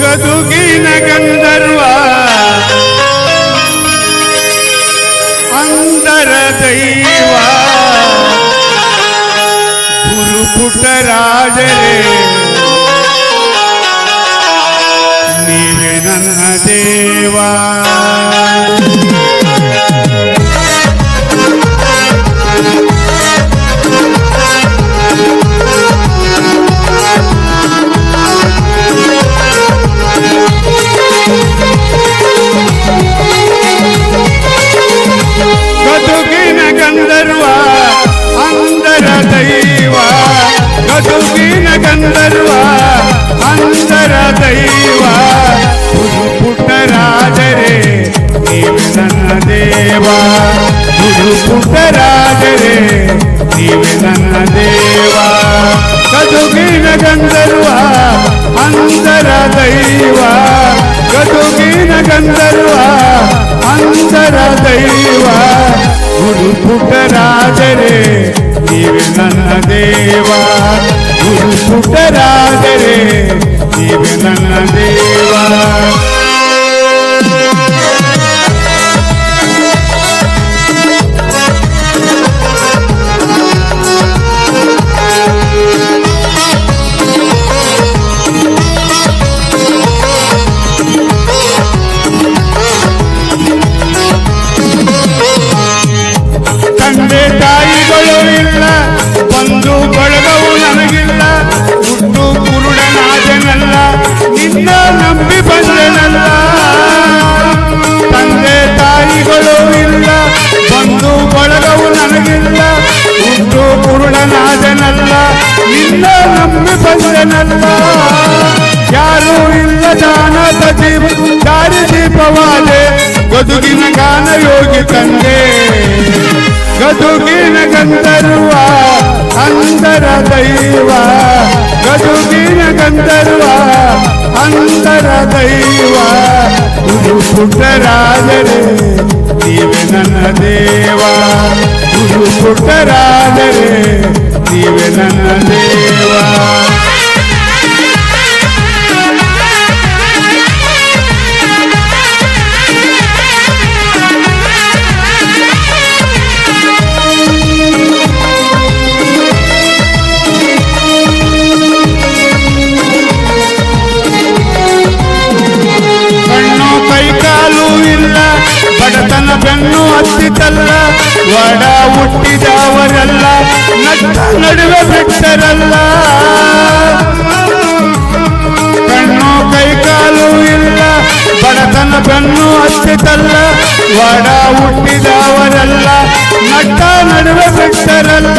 ಗದುಗಿನ ಗಂಧರ್ವ ಅಂದರ ದೈವ ಗುರು ಪುಟ್ಟರಾಜರೇ ನೀವೇ ನನ್ನ ಗಂಧರ್ವ ಅಂಧರ ದೈವ ಪುಟ್ಟರಾಜರೇ, ನೀವು ನನ್ನ ದೇವ. ಗುರು ಪುಟ್ಟರಾಜರೇ, ನೀವು ನನ್ನ ದೇವ. ಕದುಗಿನ ಗಂಧರ್ವ ಅಂಧರ ದೈವ ಕದುಗಿನ ಗಂಧರ್ವ ಅಂಧರ ದೈವ. ಗುರು ಪುಟ್ಟರಾಜರೇ, ನೀವು ನನ್ನ ದೇವ. ಇಲ್ಲ ಬಂಧು ಬಳಗವು ನನಗಿಲ್ಲ ಹುಟ್ಟು ಕುರುಡನಾದನಲ್ಲ ನಿನ್ನ ನಂಬಿ ಬಂದನಲ್ಲ. ತಂದೆ ತಾಯಿಗಳು ಇಲ್ಲ, ಬಂದು ಬಳಗವು ನನಗಿಲ್ಲ ಹುಟ್ಟು ಕುರುಡನಾದನಲ್ಲ ನಿನ್ನ ನಂಬಿ ಬಂದನಲ್ಲ. ಯಾರು ಇಲ್ಲ ದಾನದ ಜೀವ, ದಾರಿ ದೀಪವಾದೆ ಬದುಕಿನ ಗಾನ ಯೋಗಿ ತಂದೆ ಗದುಗಿನ ಗಂಧರ್ವ, ಅಂದರ ದೈವ. ಗದುಗಿನ ಗಂಧರ್ವ, ಅಂದರ ದೈವ. ಗುರು ಪುಟ್ಟರಾದರೆ ನೀವೆ ನನ್ನ ದೇವ. ಗುರು ಪುಟ್ಟರಾದರೆ ನೀವೆ ನನ್ನ ದೇವ. ಬೆನ್ನು ವಡ ಹುಟ್ಟಿದವರಲ್ಲ ನಟ್ಟ ನಡುವೆ ಬಿಟ್ಟರಲ್ಲ. ಕಣ್ಣು, ಕೈಕಾಲು ಇಲ್ಲ, ಬಡತನ ಬೆನ್ನು ಅಷ್ಟಿತಲ್ಲ ವಡ ಹುಟ್ಟಿದವರಲ್ಲ ನಟ್ಟ ನಡುವೆ ಬಿಟ್ಟರಲ್ಲ.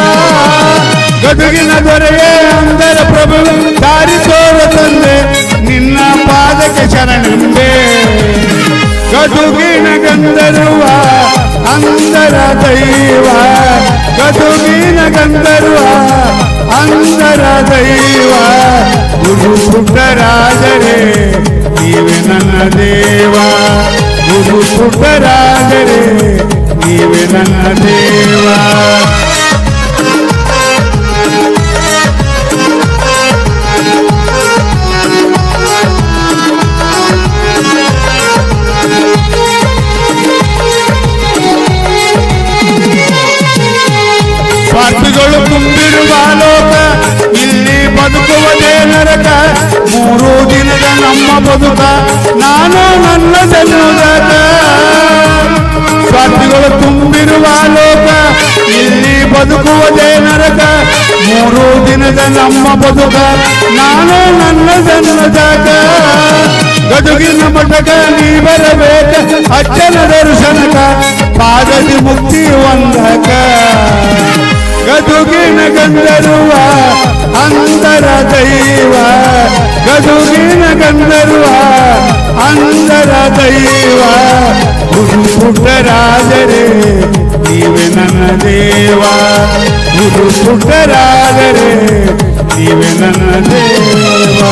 ಗದುಗಿನ ದೊರೆಯೇ ಅಂದರ ಪ್ರಭು, ದಾರಿ ತೋರ ತಂದೆ, ನಿನ್ನ ಪಾದಕ್ಕೆ ಶರಣೆಂಬೆ ಗಂಧರ್ವ ಅಂದರ ದೈವ ಗದುಗಿನ ಗಂಧರ್ವ ಅಂದರ ದೈವ ಗುರು ಪುಟ್ಟರಾಜರೇ ನೀವೆ ನನ್ನ ದೇವ ಗುರು ಪುಟ್ಟರಾಜರೇ ನೀವೆ ನನ್ನ ದೇವ ಸ್ವಾರ್ಥಿಗಳು ತುಂಬಿರುವ ಲೋಕ, ಇಲ್ಲಿ ಬದುಕುವುದೇ ನರಕ ಮೂರು ದಿನದ ನಮ್ಮ ಬದುಕ, ನಾನು ನನ್ನ ಜನ್ಮದಾಗ ಸ್ವಾರ್ಥಿಗಳು ತುಂಬಿರುವ ಲೋಕ, ಇಲ್ಲಿ ಬದುಕುವುದೇ ನರಕ ಮೂರು ದಿನದ ನಮ್ಮ ಬದುಕ, ನಾನು ನನ್ನ ಜನ್ಮದಾಗ ಗದುಗಿನ ಮಠಕ ನೀ ಬರಬೇಕ, ಅಚ್ಚನ ದರ್ಶನಕ, ಪಾದದಿ ಮುಕ್ತಿ ಒಂದಕ ಗದುಗಿನ ಗಂಧರುವ ಅಂದರ ದೈವ, ಗದುಗಿನ ಗಂಧರುವ ಅಂದರ ದೈವ. ಗುರು ಪುಟ್ಟರಾದರೆ ನೀವೆ ನನ್ನ ದೇವ. ಗುರು ಪುಟ್ಟರಾದರೆ ನೀವೆ ನನ್ನ ದೇವ.